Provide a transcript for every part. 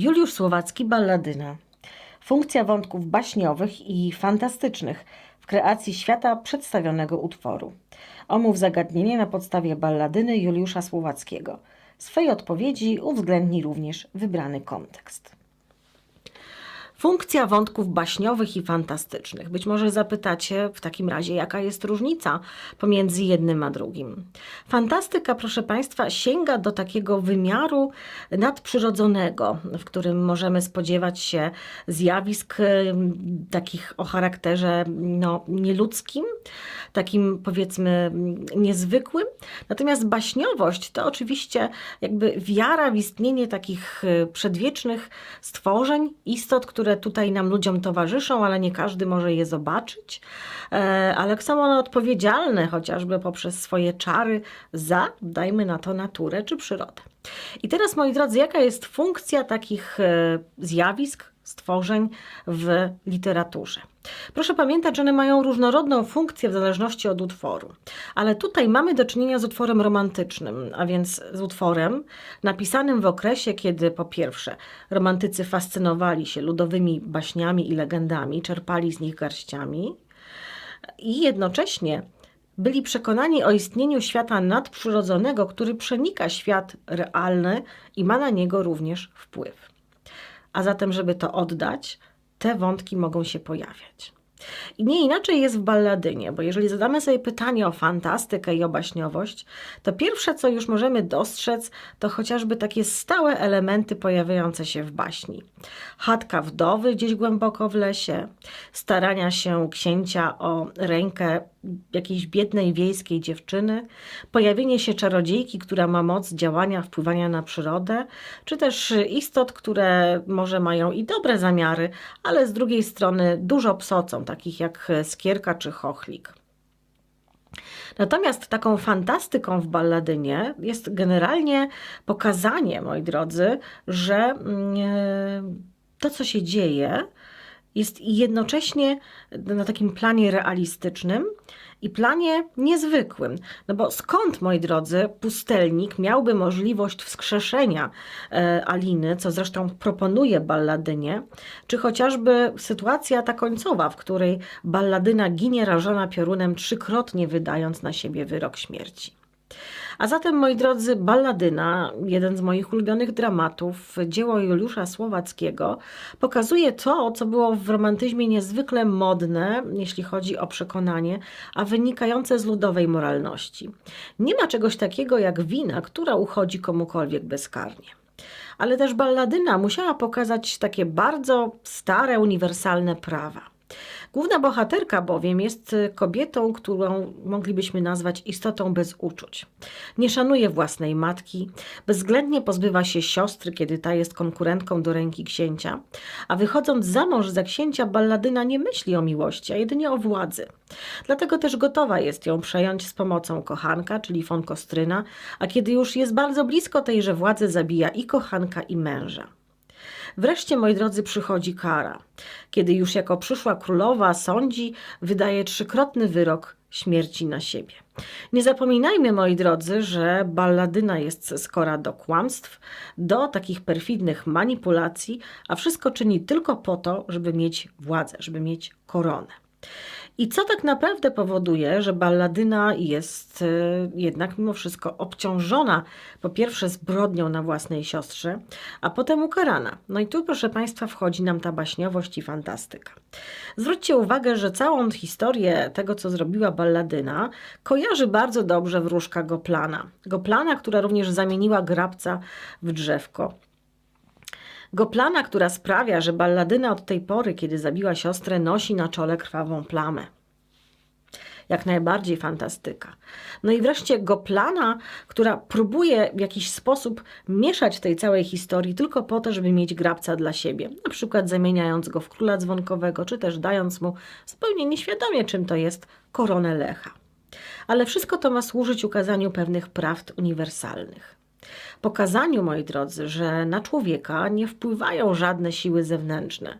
Juliusz Słowacki Balladyna. Funkcja wątków baśniowych i fantastycznych w kreacji świata przedstawionego utworu. Omów zagadnienie na podstawie balladyny Juliusza Słowackiego. W swej odpowiedzi uwzględni również wybrany kontekst. Funkcja wątków baśniowych i fantastycznych. Być może zapytacie w takim razie, jaka jest różnica pomiędzy jednym a drugim. Fantastyka, proszę Państwa, sięga do takiego wymiaru nadprzyrodzonego, w którym możemy spodziewać się zjawisk takich o charakterze no, nieludzkim, takim powiedzmy niezwykłym. Natomiast baśniowość to oczywiście jakby wiara w istnienie takich e, przedwiecznych stworzeń, istot, które tutaj nam ludziom towarzyszą, ale nie każdy może je zobaczyć. E, Ale są one odpowiedzialne chociażby poprzez swoje czary za, dajmy na to, naturę czy przyrodę. I teraz, moi drodzy, jaka jest funkcja takich e, zjawisk, stworzeń w literaturze? Proszę pamiętać, że one mają różnorodną funkcję w zależności od utworu. Ale tutaj mamy do czynienia z utworem romantycznym, a więc z utworem napisanym w okresie, kiedy po pierwsze romantycy fascynowali się ludowymi baśniami i legendami, czerpali z nich garściami i jednocześnie byli przekonani o istnieniu świata nadprzyrodzonego, który przenika świat realny i ma na niego również wpływ. A zatem, żeby to oddać, te wątki mogą się pojawiać. I nie inaczej jest w balladynie, bo jeżeli zadamy sobie pytanie o fantastykę i o baśniowość, to pierwsze, co już możemy dostrzec, to chociażby takie stałe elementy pojawiające się w baśni. Chatka wdowy gdzieś głęboko w lesie, starania się księcia o rękę jakiejś biednej wiejskiej dziewczyny, pojawienie się czarodziejki, która ma moc działania, wpływania na przyrodę, czy też istot, które może mają i dobre zamiary, ale z drugiej strony dużo psocą, takich jak skierka czy chochlik. Natomiast taką fantastyką w balladynie jest generalnie pokazanie, moi drodzy, że mm, to, co się dzieje, jest jednocześnie na takim planie realistycznym i planie niezwykłym. No bo skąd, moi drodzy, pustelnik miałby możliwość wskrzeszenia e, Aliny, co zresztą proponuje balladynie, czy chociażby sytuacja ta końcowa, w której balladyna ginie rażona piorunem trzykrotnie wydając na siebie wyrok śmierci. A zatem, moi drodzy, Balladyna, jeden z moich ulubionych dramatów, dzieło Juliusza Słowackiego, pokazuje to, co było w romantyzmie niezwykle modne, jeśli chodzi o przekonanie, a wynikające z ludowej moralności. Nie ma czegoś takiego jak wina, która uchodzi komukolwiek bezkarnie. Ale też Balladyna musiała pokazać takie bardzo stare, uniwersalne prawa. Główna bohaterka bowiem jest y, kobietą, którą moglibyśmy nazwać istotą bez uczuć. Nie szanuje własnej matki, bezwzględnie pozbywa się siostry, kiedy ta jest konkurentką do ręki księcia, a wychodząc za mąż za księcia, balladyna nie myśli o miłości, a jedynie o władzy. Dlatego też gotowa jest ją przejąć z pomocą kochanka, czyli von Kostryna, a kiedy już jest bardzo blisko tejże władzy, zabija i kochanka, i męża. Wreszcie, moi drodzy, przychodzi kara. Kiedy już jako przyszła królowa sądzi, wydaje trzykrotny wyrok śmierci na siebie. Nie zapominajmy, moi drodzy, że balladyna jest skora do kłamstw, do takich perfidnych manipulacji, a wszystko czyni tylko po to, żeby mieć władzę, żeby mieć koronę. I co tak naprawdę powoduje, że balladyna jest e, jednak mimo wszystko obciążona po pierwsze zbrodnią na własnej siostrze, a potem ukarana. No i tu, proszę Państwa, wchodzi nam ta baśniowość i fantastyka. Zwróćcie uwagę, że całą historię tego, co zrobiła balladyna, kojarzy bardzo dobrze wróżka Goplana. Goplana, która również zamieniła grabca w drzewko. Goplana, która sprawia, że balladyna od tej pory, kiedy zabiła siostrę, nosi na czole krwawą plamę. Jak najbardziej fantastyka. No i wreszcie Goplana, która próbuje w jakiś sposób mieszać w tej całej historii tylko po to, żeby mieć grabca dla siebie. Na przykład zamieniając go w króla dzwonkowego, czy też dając mu zupełnie nieświadomie, czym to jest, koronę Lecha. Ale wszystko to ma służyć ukazaniu pewnych prawd uniwersalnych pokazaniu, moi drodzy, że na człowieka nie wpływają żadne siły zewnętrzne.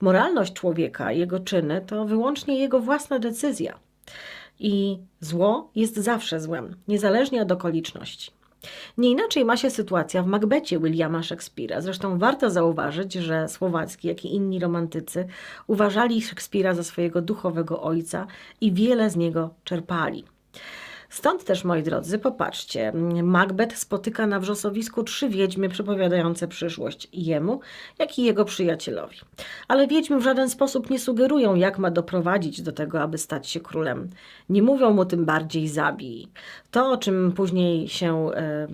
Moralność człowieka, jego czyny to wyłącznie jego własna decyzja. I zło jest zawsze złem, niezależnie od okoliczności. Nie inaczej ma się sytuacja w Macbecie Williama Szekspira. Zresztą warto zauważyć, że Słowacki, jak i inni romantycy uważali Szekspira za swojego duchowego ojca i wiele z niego czerpali. Stąd też, moi drodzy, popatrzcie, Macbeth spotyka na wrzosowisku trzy wiedźmy przepowiadające przyszłość jemu, jak i jego przyjacielowi. Ale wiedźmy w żaden sposób nie sugerują, jak ma doprowadzić do tego, aby stać się królem. Nie mówią mu tym bardziej zabij. To, o czym później się e,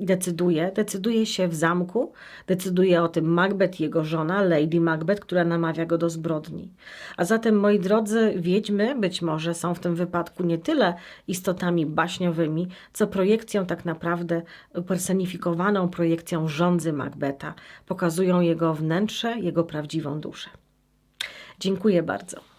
decyduje, decyduje się w zamku, decyduje o tym Macbeth, jego żona, Lady Macbeth, która namawia go do zbrodni. A zatem, moi drodzy, wiedźmy być może są w tym wypadku nie tyle istotami baśniowymi, co projekcją tak naprawdę personifikowaną projekcją żądzy Macbeta. Pokazują jego wnętrze, jego prawdziwą duszę. Dziękuję bardzo.